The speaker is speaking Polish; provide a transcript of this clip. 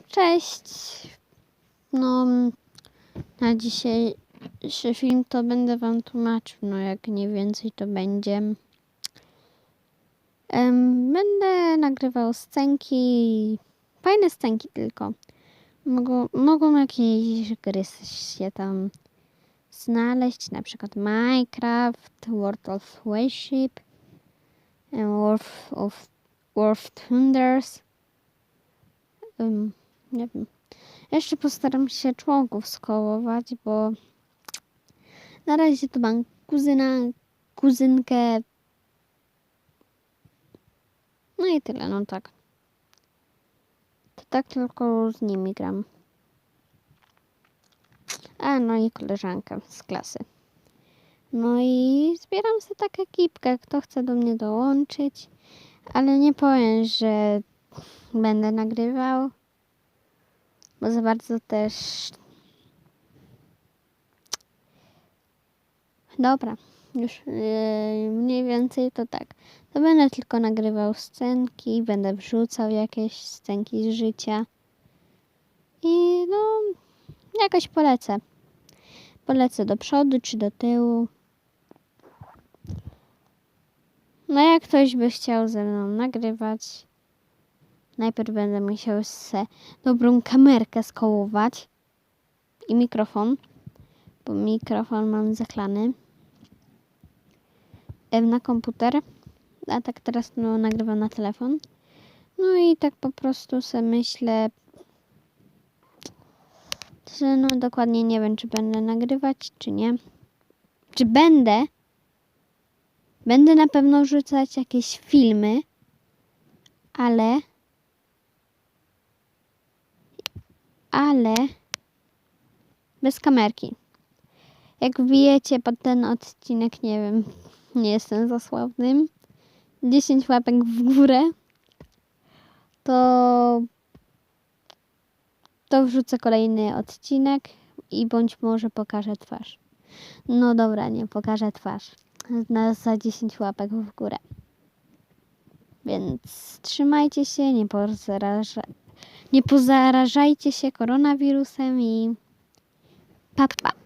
Cześć. No, na dzisiejszy film to będę wam tłumaczył, no jak nie więcej to będzie. Będę nagrywał scenki, fajne scenki tylko. Mogą, mogą jakieś gry się tam znaleźć, na przykład Minecraft, World of Warship, World of World Thunders. Em, nie wiem. Jeszcze postaram się członków skołować, bo na razie to mam kuzyna, kuzynkę. No i tyle, no tak. To tak tylko z nimi gram. A, no i koleżankę z klasy. No i zbieram sobie tak ekipkę, kto chce do mnie dołączyć, ale nie powiem, że będę nagrywał, bo za bardzo też. Dobra, już yy, mniej więcej to tak. To będę tylko nagrywał scenki, będę wrzucał jakieś scenki z życia i no, jakoś polecę. Polecę do przodu czy do tyłu. No jak ktoś by chciał ze mną nagrywać, najpierw będę musiał se dobrą kamerkę skołować i mikrofon, bo mikrofon mam zachlany na komputer, a tak teraz no, nagrywam na telefon. No i tak po prostu sobie myślę, że no dokładnie nie wiem, czy będę nagrywać, czy nie. Czy będę? Będę na pewno wrzucać jakieś filmy, ale. Ale. Bez kamerki. Jak wbijecie pod ten odcinek, nie wiem, nie jestem za sławnym, 10 łapek w górę, to. To wrzucę kolejny odcinek i bądź może pokażę twarz. No dobra, nie pokażę twarz na, za 10 łapek w górę. Więc trzymajcie się, nie, pozaraża, nie pozarażajcie się koronawirusem i pa pa.